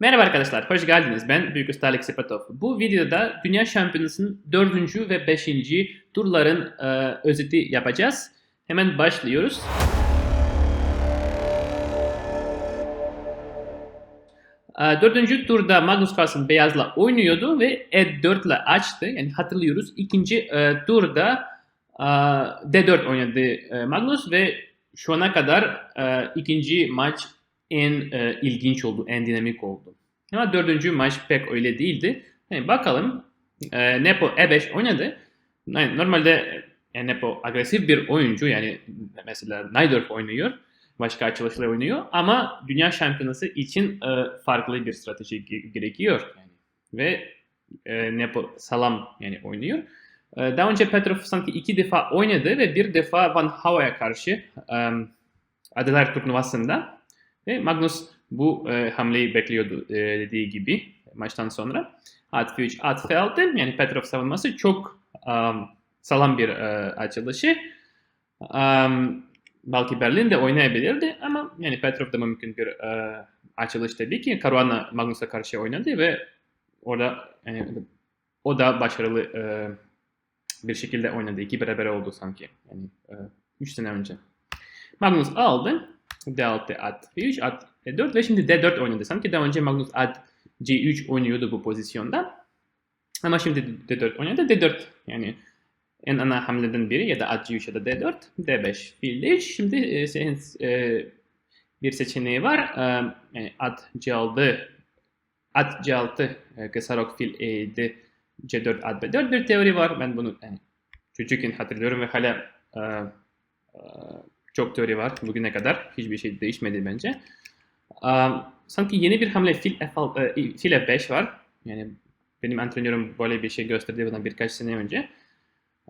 Merhaba arkadaşlar, hoş geldiniz. Ben Büyük Usta Alex Sepetov. Bu videoda Dünya Şampiyonası'nın 4. ve 5. turların e, özeti yapacağız. Hemen başlıyoruz. E, dördüncü turda Magnus Carlsen beyazla oynuyordu ve E4 ile açtı. Yani hatırlıyoruz. İkinci e, turda e, D4 oynadı e, Magnus ve şu ana kadar e, ikinci maç en e, ilginç oldu, en dinamik oldu. Ama dördüncü maç pek öyle değildi. Yani bakalım e, Nepo E5 oynadı. Yani normalde e, Nepo agresif bir oyuncu yani mesela Najdorf oynuyor. Başka açılışlar oynuyor ama dünya şampiyonası için e, farklı bir strateji ge- gerekiyor. Yani. Ve e, Nepo salam yani oynuyor. E, daha önce Petrov sanki iki defa oynadı ve bir defa Van Hava'ya karşı e, Adalar turnuvasında ve Magnus bu e, hamleyi bekliyordu e, dediği gibi maçtan sonra. At F3, at F6 yani Petrov savunması çok um, sağlam bir e, açılışı. Um, belki Berlin'de oynayabilirdi ama yani Petrov da mümkün bir e, açılış tabii ki. Caruana Magnus'a karşı oynadı ve orada yani, o da başarılı e, bir şekilde oynadı. İki beraber oldu sanki. Yani 3 sene önce. Magnus aldı. D6 at B3 at D4 ve şimdi D4 oynadı. Sanki daha önce Magnus at C3 oynuyordu bu pozisyonda. Ama şimdi D4 oynadı. D4 yani en ana hamleden biri ya da at C3 ya da D4. D5 fil D3. Şimdi e, e, bir seçeneği var. E, yani at C6 at C6 e, fil E7 C4 at B4 bir teori var. Ben bunu yani, çocukken hatırlıyorum ve hala e, e, çok teori var bugüne kadar. Hiçbir şey değişmedi bence. Um, sanki yeni bir hamle fil, F6, e, fil F5 var. Yani benim antrenörüm böyle bir şey gösterdi bana birkaç sene önce.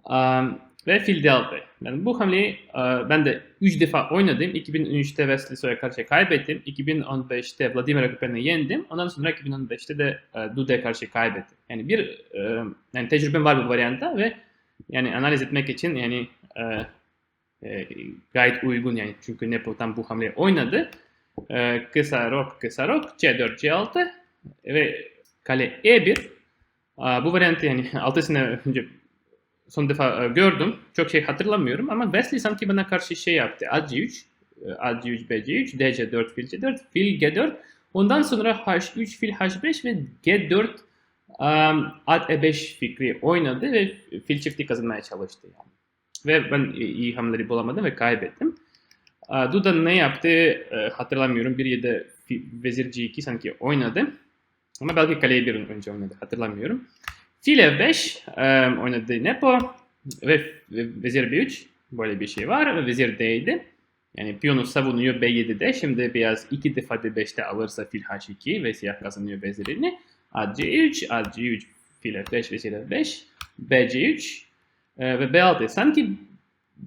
Um, ve fil D6. Yani bu hamleyi uh, ben de 3 defa oynadım. 2003'te Wesley Soy'a karşı kaybettim. 2015'te Vladimir Akupen'i yendim. Ondan sonra 2015'te de uh, Dude'ye karşı kaybettim. Yani bir uh, yani tecrübem var bu varyanta ve yani analiz etmek için yani e, gayet uygun yani çünkü Nepo tam bu hamleyi oynadı. E, kısa rok kısa rok C4 C6 ve kale E1 e, bu varyantı yani 6 sene önce son defa e, gördüm. Çok şey hatırlamıyorum ama Wesley sanki bana karşı şey yaptı. At C3, e, At C3, B C3, D C4, fil C4, fil G4. Ondan sonra H3, fil H5 ve G4 um, at E5 fikri oynadı ve fil çifti kazanmaya çalıştı. Yani. Ve ben iyi hamleleri bulamadım ve kaybettim. Duda ne yaptı e, hatırlamıyorum. Bir ya da vezir C2 sanki oynadı. Ama belki kaleyi bir önce oynadı hatırlamıyorum. Fil F5 e, oynadı Nepo ve vezir B3 böyle bir şey var ve vezir D7. Yani piyonu savunuyor B7'de. Şimdi beyaz iki defa D5'te alırsa fil H2 ve siyah kazanıyor vezirini. At C3, at C3, fil F5, vezir F5, B C3 ee, ve B6. Sanki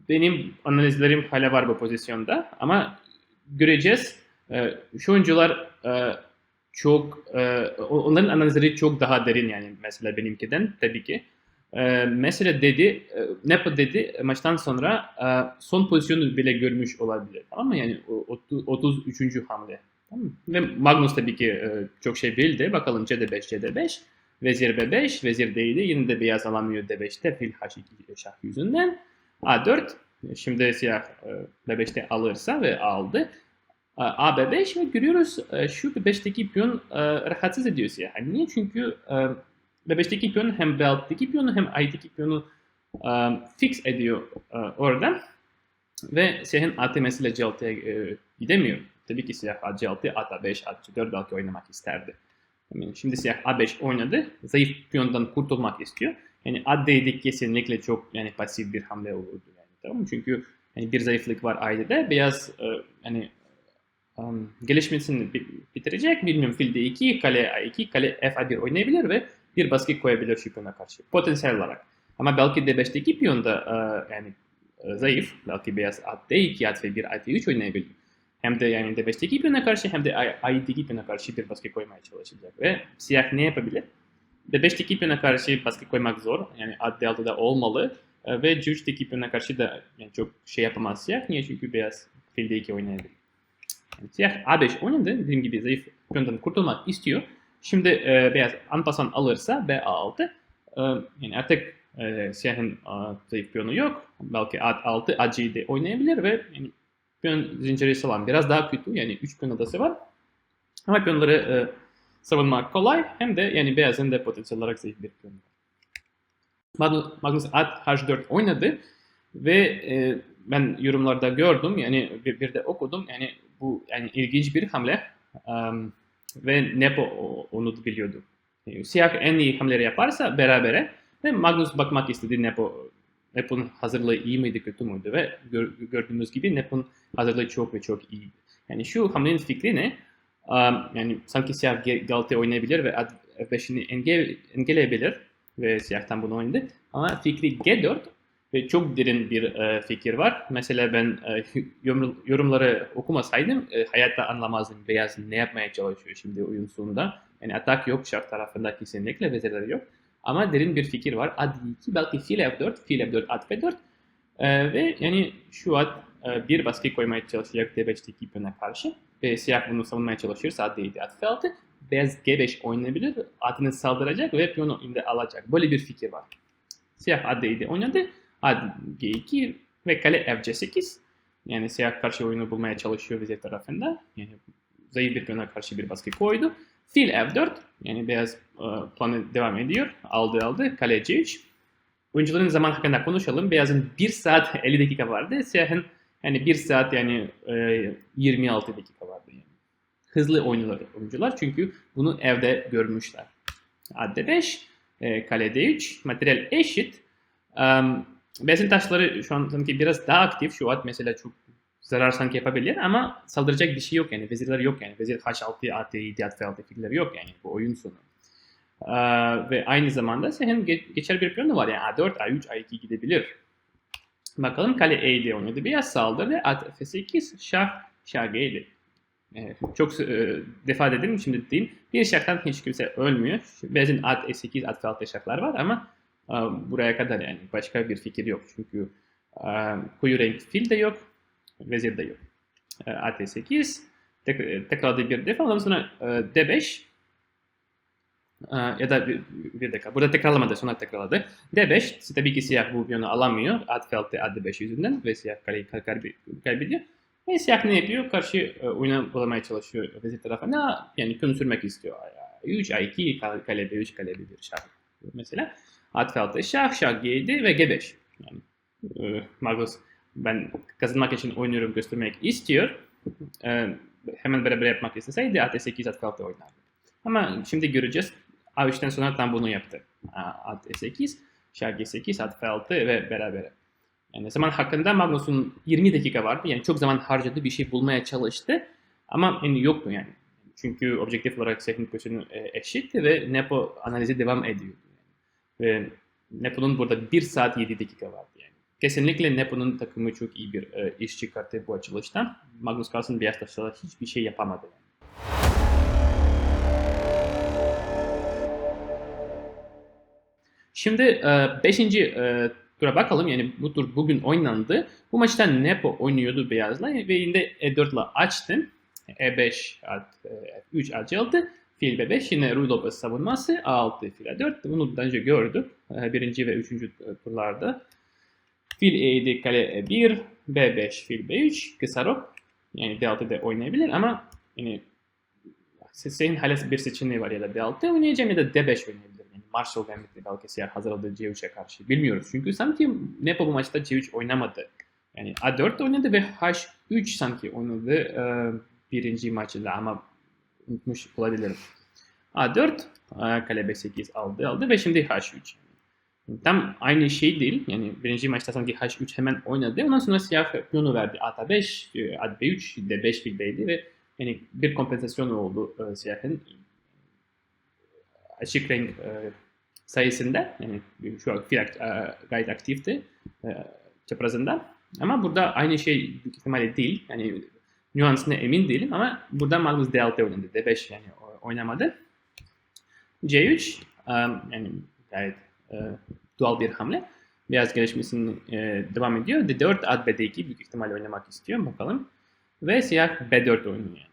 benim analizlerim hala var bu pozisyonda ama göreceğiz. Ee, şu oyuncular e, çok, e, onların analizleri çok daha derin yani mesela benimkiden tabii ki. E, mesela dedi, e, Nepo dedi maçtan sonra e, son pozisyonu bile görmüş olabilir. Tamam mı? Yani o, 33. hamle. Tamam mı? Ve Magnus tabii ki e, çok şey bildi. Bakalım CD5, CD5. Vezir B5, vezir D7. Yine de beyaz alamıyor D5'te fil H2 şah yüzünden. A4. Şimdi siyah e, B5'te alırsa ve aldı. A B5 ve görüyoruz e, şu B5'teki piyon e, rahatsız ediyor siyah. Niye? Çünkü B5'teki piyon hem B6'daki piyonu hem A2'deki piyonu fix ediyor oradan. Ve siyahın at mesela C6'ya gidemiyor. Tabii ki siyah at C6, at A5, at C4 belki oynamak isterdi. Şimdi siyah A5 oynadı. Zayıf piyondan kurtulmak istiyor. Yani A kesinlikle çok yani pasif bir hamle olurdu. Yani, tamam mı? Çünkü yani bir zayıflık var A'da. Beyaz e, yani um, gelişmesini bitirecek. Bilmiyorum fil D2, kale A2, kale F1 oynayabilir ve bir baskı koyabilir şu piyona karşı. Potansiyel olarak. Ama belki D5'teki piyon da e, yani e, zayıf. Belki beyaz at D2, at F1, at F3 oynayabilir hem de yani D5'teki piyona karşı hem de A7'deki piyona karşı bir baskı koymaya çalışacak. Ve siyah ne yapabilir? D5'teki piyona karşı baskı koymak zor. Yani at D6'da olmalı. Ve C3'teki piyona karşı da yani çok şey yapamaz siyah. Niye? Çünkü beyaz fil D2 oynayabilir. Yani siyah A5 oynadı. Dediğim gibi zayıf piyondan kurtulmak istiyor. Şimdi e, beyaz anpasan alırsa B6 e, yani artık e, siyahın e, zayıf piyonu yok. Belki at 6 A7 oynayabilir ve yani, piyon zinciri salan biraz daha kötü. Yani 3 piyon adası var. Ama piyonları e, savunmak kolay. Hem de yani beyazın da potansiyel olarak zayıf bir piyon var. Magnus at H4 oynadı ve e, ben yorumlarda gördüm yani bir, bir de okudum yani bu yani ilginç bir hamle um, ve Nepo onu biliyordu. Siyah en iyi hamleleri yaparsa berabere ve Magnus bakmak istedi Nepo Nepo'nun hazırlığı iyi miydi kötü müydü ve gör, gördüğümüz gibi Nepo'nun hazırlığı çok ve çok iyi. Yani şu hamlenin fikri ne? Yani sanki siyah Galata oynayabilir ve F5'ini engel, engelleyebilir ve siyahtan bunu oynadı. Ama fikri G4 ve çok derin bir e, fikir var. Mesela ben e, yorumları okumasaydım e, hayatta anlamazdım beyaz ne yapmaya çalışıyor şimdi oyun sonunda. Yani atak yok şah tarafında kesinlikle vezirler yok. Ama derin bir fikir var. Ad 2 belki fil F4, fil F4, at F4 e, ve yani şu at e, bir baskı koymaya çalışacak D5'teki piyona karşı ve siyah bunu savunmaya çalışırsa at D7, at F6 beyaz G5 oynayabilir, atını saldıracak ve piyonu inde alacak. Böyle bir fikir var. Siyah at D7 oynadı Ad G2 ve kale F8. Yani siyah karşı oyunu bulmaya çalışıyor vize tarafında. Yani zayıf bir piyona karşı bir baskı koydu. Fil F4. Yani beyaz uh, planı devam ediyor. Aldı aldı. Kale C3. Oyuncuların zaman hakkında konuşalım. Beyazın 1 saat 50 dakika vardı. Siyahın yani 1 saat yani e, 26 dakika vardı. Yani. Hızlı oynuyorlar oyuncular çünkü bunu evde görmüşler. Ad D5, e, kale D3, materyal eşit. Um, Besin taşları şu an sanki biraz daha aktif. Şu at mesela çok zarar sanki yapabilir ama saldıracak bir şey yok yani. Vezirler yok yani. Vezir H6, at 7, at F6 filler yok yani bu oyun sonu. Ee, ve aynı zamanda senin geçer bir da var yani A4, A3, A2 gidebilir. Bakalım kale E7 oynadı. Biraz saldırdı. At F8, şah, şah G7. Ee, çok e, defa dedim şimdi değil. Bir şahtan hiç kimse ölmüyor. Bezin at E8, at F6 şahlar var ama buraya kadar yani başka bir fikir yok. Çünkü koyu renk fil de yok, vezir de yok. AT8 tek, tekrarladı bir defa ondan sonra D5 ya da bir, bir dakika. Burada tekrarlamadı, sonra tekrarladı. D5, tabii ki siyah bu piyonu alamıyor. At felti at D5 yüzünden ve siyah kaleyi kaybediyor. Ve siyah ne yapıyor? Karşı oyuna bulamaya çalışıyor vezir tarafına. Yani piyonu sürmek istiyor. A3, A2, kale B3, kale B1 şah mesela. Atfeld'de şah, şah G7 ve G5. Yani, e, Magnus ben kazanmak için oynuyorum göstermek istiyor. E, hemen beraber yapmak isteseydi At8 Atfeld'de oynardı. Ama şimdi göreceğiz. A3'ten sonra tam bunu yaptı. At8, şah G8, Atfeld'de ve beraber. Yani zaman hakkında Magnus'un 20 dakika vardı. Yani çok zaman harcadı bir şey bulmaya çalıştı. Ama yani yoktu yani. Çünkü objektif olarak teknik pozisyonu e, eşitti ve Nepo analizi devam ediyordu. Ve Nepo'nun burada 1 saat 7 dakika vardı yani. Kesinlikle Nepo'nun takımı çok iyi bir e, iş çıkarttı bu açılıştan. Magnus Carlsen beyaz taşlara hiçbir şey yapamadı. Şimdi 5. E, e, tura bakalım. Yani bu tur bugün oynandı. Bu maçta Nepo oynuyordu beyazla ve yine E4 ile açtı. E5 at, E3 at Fil B5 yine Lopez savunması A6 fil A4. Bunu daha önce gördük. Ee, birinci ve üçüncü turlarda. Fil E7 kale E1 B5 fil B3 kısa rok. Yani D6'da oynayabilir ama yani senin hala bir seçeneği var ya da D6 oynayacağım ya da D5 oynayabilir. Yani Marshall Gambit'li belki siyah hazırladığı C3'e karşı. Bilmiyoruz. Çünkü sanki Nepo bu maçta C3 oynamadı. Yani A4 oynadı ve H3 sanki oynadı e, birinci maçında ama unutmuş olabilirim. A4, kale B8 aldı aldı ve şimdi H3. Tam aynı şey değil. Yani birinci maçta sanki H3 hemen oynadı. Ondan sonra siyah piyonu verdi. Ata 5, at B3, D5 fildeydi ve yani bir kompensasyon oldu e, siyahın açık renk e, sayısında. Yani şu an fil e, gayet aktifti e, çaprazında. Ama burada aynı şey ihtimalle değil. Yani nüansına emin değilim ama burada Magnus D6 oynadı. D5 yani oynamadı. C3 um, yani gayet e, doğal bir hamle. Biraz gelişmesini e, devam ediyor. D4 at B2 büyük ihtimalle oynamak istiyor. Bakalım. Ve siyah B4 oynuyor.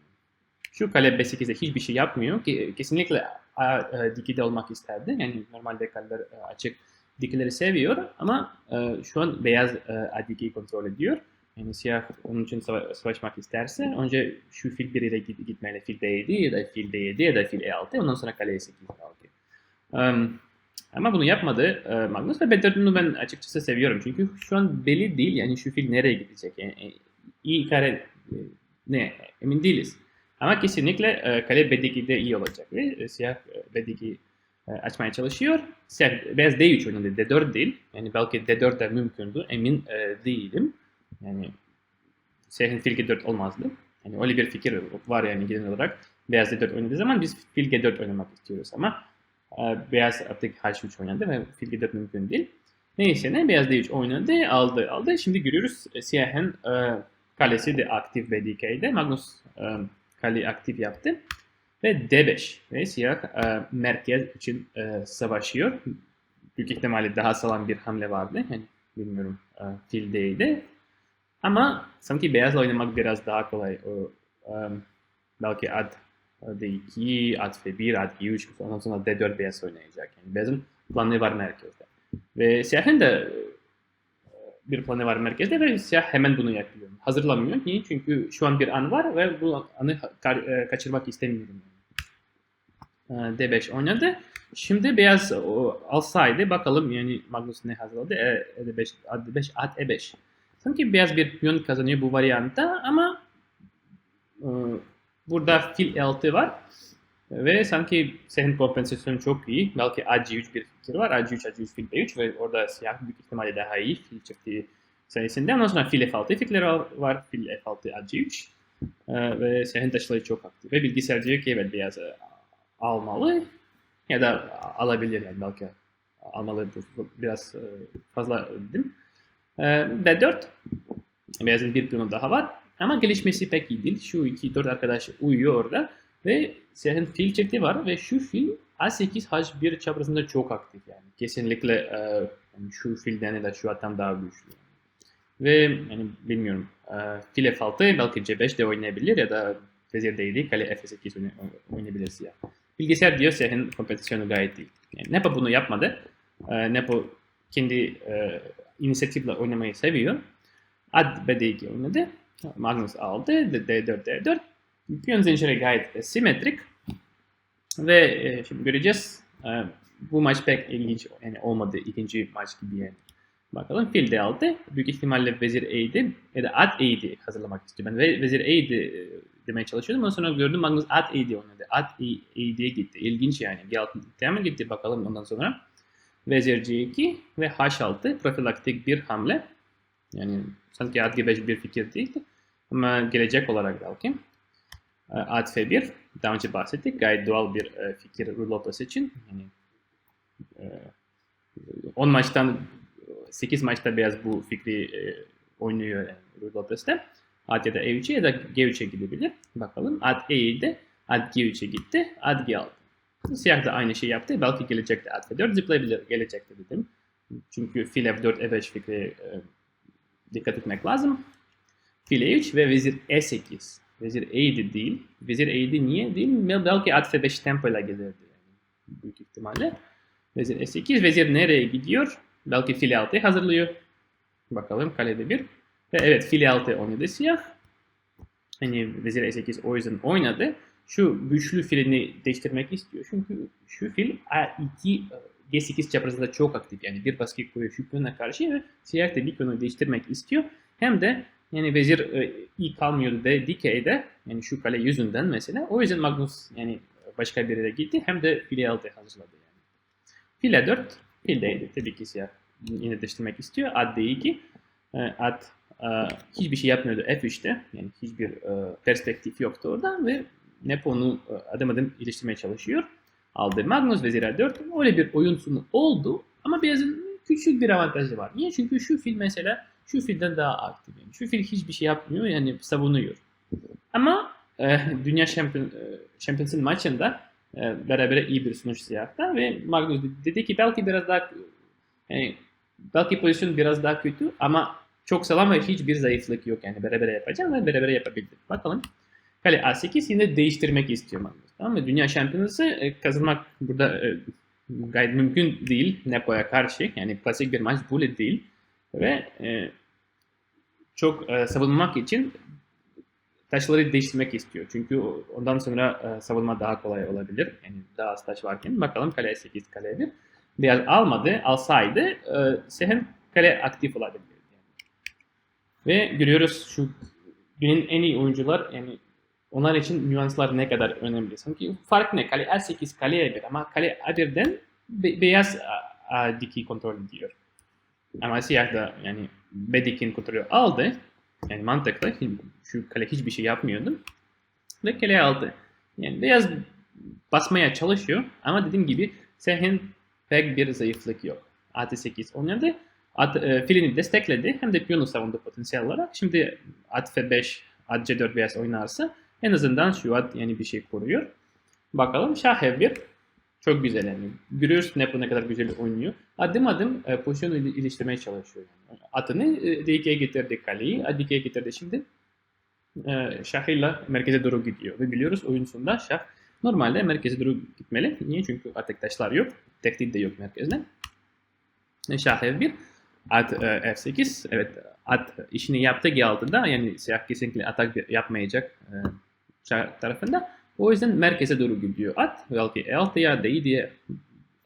Şu kale B8'de hiçbir şey yapmıyor ki kesinlikle A e, dikide olmak isterdi. Yani normalde kaleler e, açık dikileri seviyor ama e, şu an beyaz e, A dikiyi kontrol ediyor. Yani siyah onun için sava- savaşmak isterse önce şu fil 1 ile git- gitmeli. Fil D7 ya da fil D7 ya da fil E6 ondan sonra kale E8 belki. Um, ama bunu yapmadı e, Magnus ve B4'ünü ben açıkçası seviyorum. Çünkü şu an belli değil yani şu fil nereye gidecek. Yani, e, iyi kare e, ne emin değiliz. Ama kesinlikle e, kale B2'de iyi olacak ve e, siyah e, B2 açmaya çalışıyor. Siyah beyaz D3 oynadı D4 değil. Yani belki D4 de mümkündü emin değilim. Yani siyahın fil G4 olmazdı. Yani öyle bir fikir var yani genel olarak. Beyaz D4 oynadığı zaman biz fil G4 oynamak istiyoruz ama beyaz artık H3 oynadı ve fil G4 mümkün değil. Neyse ne beyaz D3 oynadı aldı aldı. Şimdi görüyoruz e, siyahın e, kalesi de aktif BDK'de. Magnus e, kaleyi aktif yaptı. Ve D5 ve siyah e, merkez için e, savaşıyor. Büyük ihtimalle daha sağlam bir hamle vardı. Yani bilmiyorum e, fil D'ydi. Ama sanki beyazla oynamak biraz daha kolay. O, e, belki ad D2, at F1, at G3 ondan sonra D4 beyaz oynayacak. Yani beyazın planı var merkezde. Ve siyahın da e, bir planı var merkezde ve siyah hemen bunu yapıyor. Hazırlamıyor. Niye? Çünkü şu an bir an var ve bu anı e, kaçırmak istemiyorum. E, D5 oynadı. Şimdi beyaz alsaydı bakalım yani Magnus ne hazırladı? E, E5, at D5, at E5. Sanki beyaz bir piyon kazanıyor bu varyantta ama burada fil E6 var. Ve sanki senin kompensasyonu çok iyi. Belki AC3 bir fikir var. AC3, AC3, fil B3 ve orada siyah büyük ihtimalle daha iyi fil çifti sayesinde. Ondan sonra fil F6 fikirleri var. Fil F6, AC3. Ee, ve siyahın taşları çok aktif. Ve bilgisayar diyor ki evet beyaz e, almalı ya da alabilir yani belki almalı biraz e, fazla dedim. Ee, D4 beyazın bir piyonu daha var. Ama gelişmesi pek iyi değil. Şu iki dört arkadaş uyuyor orada. Ve siyahın fil çifti var ve şu fil A8 H1 çaprazında çok aktif yani. Kesinlikle e, şu filden ya da şu attan daha güçlü. Ve yani bilmiyorum e, fil F6 belki C5 de oynayabilir ya da vezir D7 kale F8 oynay- oynayabilir siyah. Bilgisayar diyor siyahın kompetisyonu gayet iyi. Yani Nepo bunu yapmadı. E, Nepo kendi e, inisiyatifle oynamayı seviyor. Ad B2 oynadı. Magnus aldı. D4 D4. Piyon zinciri gayet de simetrik. Ve e, şimdi göreceğiz. E, bu maç pek ilginç yani olmadı ikinci maç gibi yani. Bakalım fil de aldı. Büyük ihtimalle vezir e'ydi ya da at e'ydi hazırlamak istiyor. Ben ve vezir e'ydi e, demeye çalışıyordum. Ondan sonra gördüm Magnus at e'ydi oynadı. At e'ydiye gitti. İlginç yani. G6 temel gitti bakalım ondan sonra. Vezir C2 ve H6 profilaktik bir hamle. Yani sanki at G5 bir fikir değildi. Ama gelecek olarak belki. E, At F1 daha önce bahsettik. Gayet doğal bir e, fikir Rui Lopez için. Yani, e, 10 maçtan 8 maçta beyaz bu fikri e, oynuyor yani Rui Lopez'te. At ya da E3'e ya da G3'e gidebilir. Bakalım. At E7'de At G3'e gitti. At G6. Siyah da aynı şey yaptı. Belki gelecekte At F4 zıplayabilir. Gelecekte dedim. Çünkü fil F4 E5 fikri e, dikkat etmek lazım. Fil E3 ve vezir E8. Vezir E7 değil. Vezir E7 niye değil? Belki at F5 tempoyla gelirdi. Yani. Büyük ihtimalle. Vezir E8. Vezir nereye gidiyor? Belki fil 6 hazırlıyor. Bakalım kalede bir. Ve evet fil 6 oynadı siyah. Hani vezir E8 o yüzden oynadı. Şu güçlü filini değiştirmek istiyor. Çünkü şu fil A2 G8 çaprazında çok aktif. Yani bir baskı koyuyor şu piyona karşı ve siyah da bir piyonu değiştirmek istiyor. Hem de yani vezir e, iyi kalmıyordu da dikeyde yani şu kale yüzünden mesela. O yüzden Magnus yani başka bir yere gitti hem de file 6 hazırladı yani. File 4 fil d'ydi tabii ki siyah yine değiştirmek istiyor. At d2 e, at e, hiçbir şey yapmıyordu f3'te yani hiçbir e, perspektif yoktu orada ve Nepo'nu e, adım adım geliştirmeye çalışıyor. Aldı Magnus vezir a4 öyle bir oyun sonu oldu ama beyazın küçük bir avantajı var. Niye? Çünkü şu fil mesela şu filden daha aktif. Yani şu fil hiçbir şey yapmıyor yani savunuyor. Ama e, Dünya Şampiyon, e, Şampiyonsun maçında e, beraber iyi bir sonuç siyahta ve Magnus dedi ki belki biraz daha yani belki pozisyon biraz daha kötü ama çok sağlam ve hiçbir zayıflık yok yani beraber yapacağım ve beraber yapabildim. Bakalım. Kale A8 yine değiştirmek istiyor Magnus. Tamam mı? Dünya şampiyonası e, kazanmak burada e, gayet mümkün değil Nepo'ya karşı. Yani klasik bir maç böyle değil. Ve e, çok e, savunmak için taşları değiştirmek istiyor. Çünkü ondan sonra e, savunma daha kolay olabilir. Yani daha az taş varken. Bakalım kale 8, kale 1. Beyaz almadı. Alsaydı e, Sehen kale aktif olabilir. Ve görüyoruz şu günün en iyi oyuncular yani onlar için nüanslar ne kadar önemli. Sanki fark ne? Kale A8, kale A1 ama kale A1'den be- beyaz A, A diki kontrol ediyor. Ama siyah da yani B dikin kontrolü aldı. Yani mantıklı. Şu kale hiçbir şey yapmıyordu. Ve kale aldı. Yani beyaz basmaya çalışıyor ama dediğim gibi Seh'in pek bir zayıflık yok. At 8 oynadı. At, e, filini destekledi hem de piyonu savundu potansiyel olarak. Şimdi at F5, at C4 beyaz oynarsa en azından şu at yani bir şey koruyor. Bakalım Şah F1 çok güzel yani. Görüyoruz Nepo ne kadar güzel oynuyor. Adım adım e, pozisyonu il- iliştirmeye çalışıyor. Yani. Atını e, D2'ye getirdi kaleyi. D2'ye getirdi şimdi. E, Şah'ıyla merkeze doğru gidiyor. Ve biliyoruz oyun sonunda Şah normalde merkeze doğru gitmeli. Niye? Çünkü artık taşlar yok. Tehdit de yok merkezde. E, Şah F1. At e, F8. Evet at işini yaptı G6'da. Yani siyah kesinlikle atak yapmayacak e, tarafında. O yüzden merkeze doğru gidiyor at. Belki E6'ya D7'ye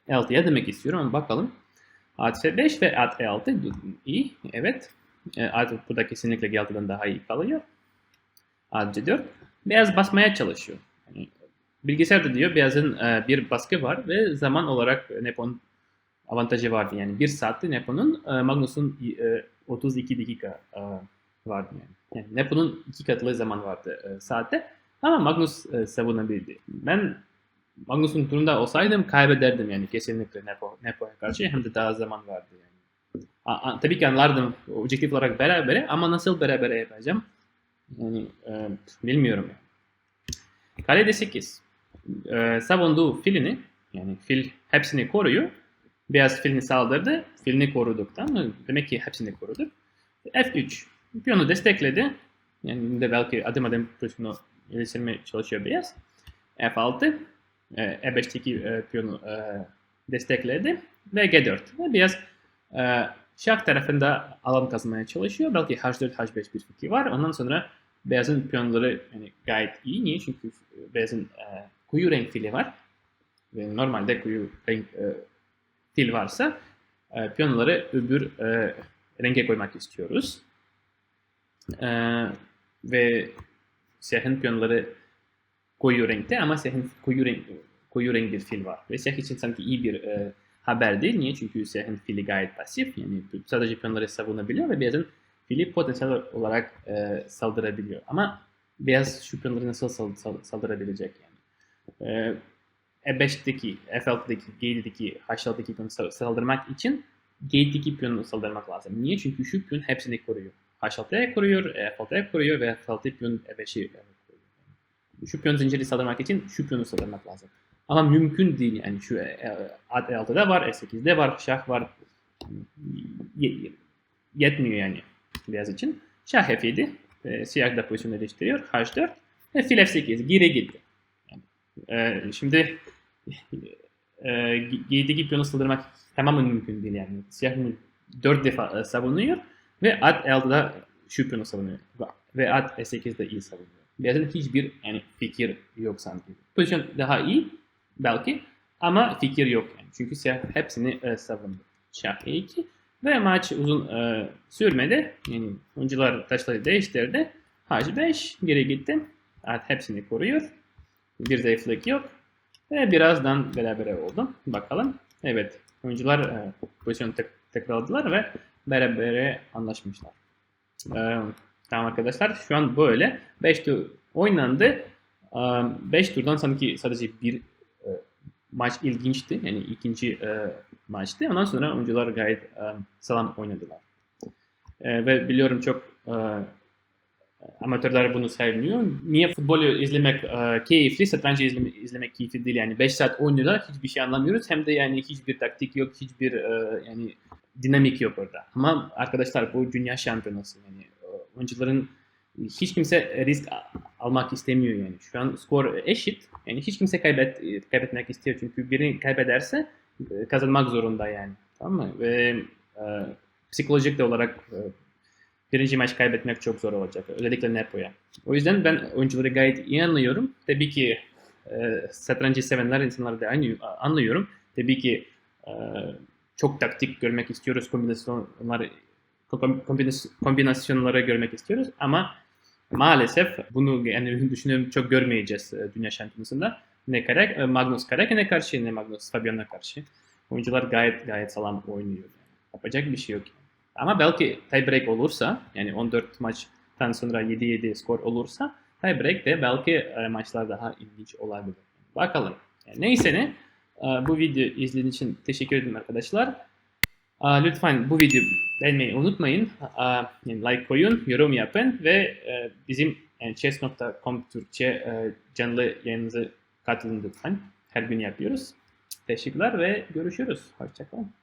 E6'ya demek istiyorum ama bakalım. At F5 ve at E6 iyi. Evet. E, at burada kesinlikle G6'dan daha iyi kalıyor. At C4. Beyaz basmaya çalışıyor. Yani bilgisayarda diyor beyazın e, bir baskı var ve zaman olarak Nepo'nun avantajı vardı. Yani bir saatte Nepo'nun e, Magnus'un e, 32 dakika e, vardı yani. yani Nepo'nun iki katlı zaman vardı e, saatte. Ama Magnus e, savunabildi. Ben Magnus'un turunda olsaydım kaybederdim yani kesinlikle Nepo, Nepo'ya karşı hem de daha zaman vardı yani. A, a, tabii ki anlardım objektif olarak beraber ama nasıl beraber yapacağım yani e, bilmiyorum yani. Kale D8 e, savunduğu filini yani fil hepsini koruyor. Beyaz filini saldırdı. Filini koruduktan mı? Demek ki hepsini korudu. F3 piyonu destekledi. Yani de belki adım adım pozisyonu geliştirmeye çalışıyor beyaz. F6 e, E5'teki e, piyonu e, destekledi ve G4. Ve beyaz e, şah tarafında alan kazanmaya çalışıyor. Belki H4, H5 bir fikri var. Ondan sonra beyazın piyonları yani gayet iyi. Niye? Çünkü beyazın e, koyu renk fili var. Ve normalde koyu renk e, fil varsa e, piyonları öbür e, renge koymak istiyoruz. E, ve siyahın piyonları koyu renkte ama siyahın koyu renk koyu renk bir fil var. Ve siyah için sanki iyi bir e, haber değil. Niye? Çünkü siyahın fili gayet pasif. Yani sadece piyonları savunabiliyor ve beyazın fili potansiyel olarak e, saldırabiliyor. Ama beyaz şu piyonları nasıl sal, sal, saldırabilecek yani? E, E5'teki, F6'daki, G7'deki, H6'daki piyonu saldırmak için G7'deki piyonu saldırmak lazım. Niye? Çünkü şu piyon hepsini koruyor. H6'ya koruyor, F6'ya koruyor ve F6 piyon E5'i koruyor. Şu piyon zinciri saldırmak için şu piyonu saldırmak lazım. Ama mümkün değil yani şu at E6'da var, E8'de var, şah var. Yetmiyor yani beyaz için. Şah F7, e, siyah da pozisyonu değiştiriyor. H4 ve fil F8 geri gitti. Yani, e, şimdi e, G7'deki piyonu saldırmak tamamen mümkün değil yani. Siyah 4 defa e, savunuyor ve at E6'da şu piyonu savunuyor. Ve at E8'de iyi savunuyor. Beyazın hiçbir yani fikir yok sanki. Pozisyon daha iyi belki ama fikir yok yani. Çünkü siyah hepsini e, savundu. Şah E2 ve maç uzun e, sürmedi. Yani oyuncular taşları değiştirdi. H5 geri gitti. At hepsini koruyor. Bir zayıflık yok. Ve birazdan beraber oldu. Bakalım. Evet. Oyuncular e, pozisyonu tek tekrarladılar ve beraber anlaşmışlar. E, tamam arkadaşlar. Şu an böyle. 5 tur oynandı. 5 turdan sanki sadece bir e, maç ilginçti. Yani ikinci e, maçtı. Ondan sonra oyuncular gayet e, sağlam oynadılar. E, ve biliyorum çok e, amatörler bunu sevmiyor. Niye futbolu izlemek keyifli, satrancı izleme, izlemek keyifli değil. Yani 5 saat oynuyorlar, hiçbir şey anlamıyoruz. Hem de yani hiçbir taktik yok, hiçbir yani dinamik yok orada. Ama arkadaşlar bu dünya şampiyonası. Yani oyuncuların hiç kimse risk almak istemiyor yani. Şu an skor eşit. Yani hiç kimse kaybet, kaybetmek istiyor çünkü biri kaybederse e, kazanmak zorunda yani. Tamam mı? Ve e, psikolojik de olarak e, birinci maç kaybetmek çok zor olacak. Özellikle Nepo'ya. O yüzden ben oyuncuları gayet iyi anlıyorum. Tabii ki e, satrancı sevenler insanları da anlıyor- anlıyorum. Tabii ki e, çok taktik görmek istiyoruz. Kombinasyonları kom- kombinas- kombinasyonları görmek istiyoruz ama maalesef bunu yani düşünüyorum çok görmeyeceğiz e, dünya şampiyonasında. Ne Karek, e, Magnus Karekin'e karşı ne Magnus Fabian'a karşı. Oyuncular gayet gayet sağlam oynuyor. Yapacak bir şey yok. Ama belki tiebreak olursa yani 14 maçtan sonra 7-7 skor olursa tiebreak de belki e, maçlar daha ilginç olabilir. Bakalım. Yani neyse ne e, bu video izlediğiniz için teşekkür ederim arkadaşlar. Aa, Lütfen bu videoyu beğenmeyi unutmayın. Yani like koyun, yorum yapın ve e, bizim yani chess.com Türkçe e, canlı yayınımıza katılın lütfen. Her gün yapıyoruz. Teşekkürler ve görüşürüz. Hoşçakalın.